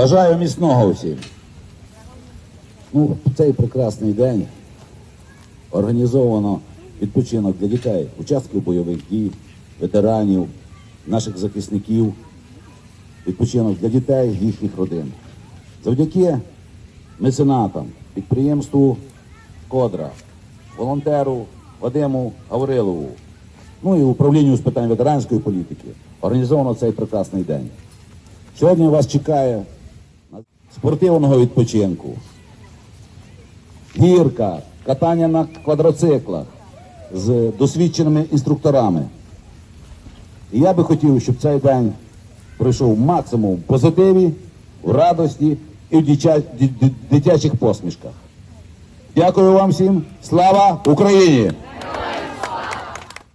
Бажаю міцного усім. Ну, в цей прекрасний день організовано відпочинок для дітей, учасників бойових дій, ветеранів, наших захисників, відпочинок для дітей, їхніх родин. Завдяки меценатам, підприємству Кодра, волонтеру Вадиму Гаврилову, ну і управлінню з питань ветеранської політики організовано цей прекрасний день. Сьогодні вас чекає спортивного відпочинку, гірка, катання на квадроциклах з досвідченими інструкторами. І я би хотів, щоб цей день пройшов максимум в позитиві, в радості і в дитячих посмішках. Дякую вам всім. Слава Україні!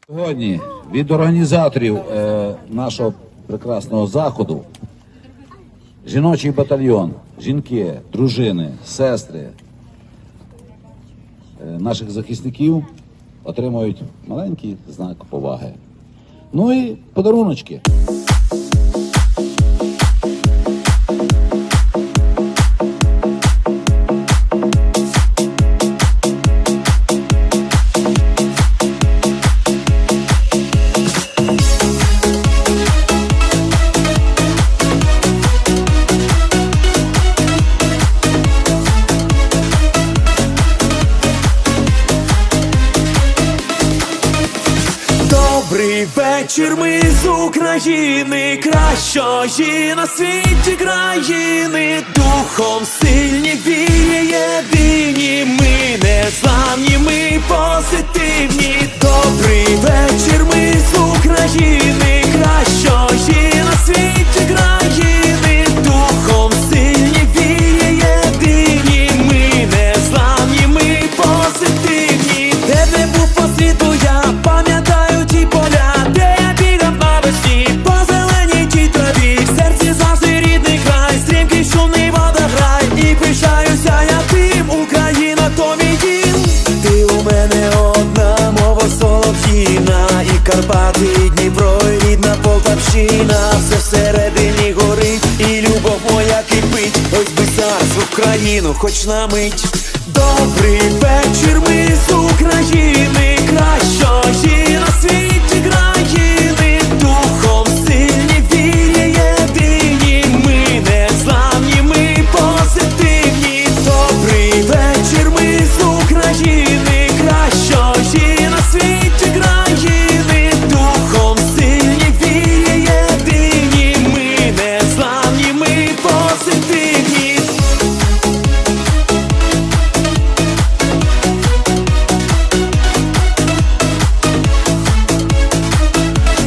Сьогодні від організаторів е, нашого прекрасного заходу жіночий батальйон, жінки, дружини, сестри е, наших захисників отримують маленький знак поваги. Ну і подаруночки. Вечір, ми з України, кращої на світі країни, духом сильні Карпати, Дніпро, і рідна Полтавщина, все всередині горить, і любов моя кипить, ось би зараз в Україну, хоч на мить. Добрий вечір,